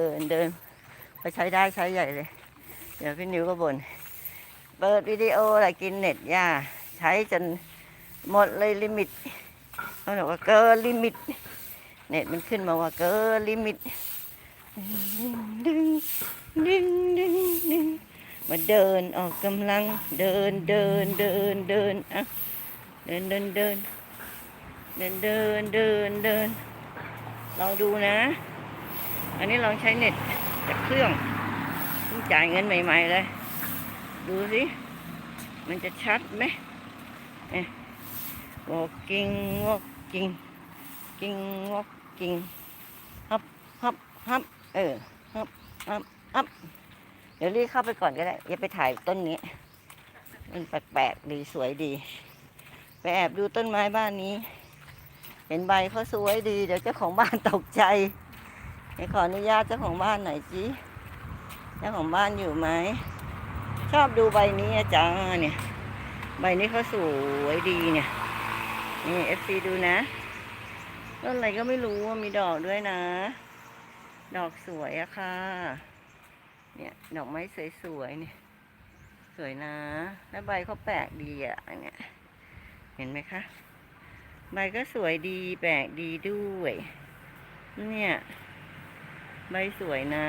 เดินเดินพอใช้ได้ใช้ใหญ่เลย เดี๋ยวพี่นิวก็บ่นเปิดวิดีโออะไรกินเน็ตย่าใช้จนหมดเลยลิมิตเขาบอกว่าเกินลิมิต เน็ตมันขึ้นมาว่าเกินลิมิตดึงดึงดึงดึงมาเดินออกกำลังเดินเดินเดินเดินอะเดินเดินเดินเดินเดินเดินเดินลองดูนะ อันนี้ลองใช้เน็ตจากเครื่องเพิ่งจ่ายเงินใหม่ ๆ เลย ดูสิ มันจะชัดไหมเอ๊ะ walking walking กิ้ง walking ฮับฮับฮับเออฮับฮับฮับเดี๋ยวรีบเข้าไปก่อนก็ได้ อย่าไปถ่ายต้นนี้ มันแปลกๆดีสวยดี ไปแอบดูต้นไม้บ้านนี้ เห็นใบเขาสวยดี เดี๋ยวเจ้าของบ้านตกใจ ให้ขออนุญาตเจ้าของบ้านหน่อยจีเจ้าของบ้านอยู่ไหม ชอบดูใบนี้อะจ้าเนี่ย ใบนี้เขาสวยดีเนี่ย นี่เอฟซีดูนะ ต้นอะไรก็ไม่รู้ว่ามีดอกด้วยนะ ดอกสวยอะค่ะ เนี่ย ดอกไม้สวยๆเนี่ย สวยนะ แล้วใบเขาแปลกดีอะเนี่ย เห็นไหมคะ ใบก็สวยดีแปลกดีด้วย เนี่ย ใบสวยนะ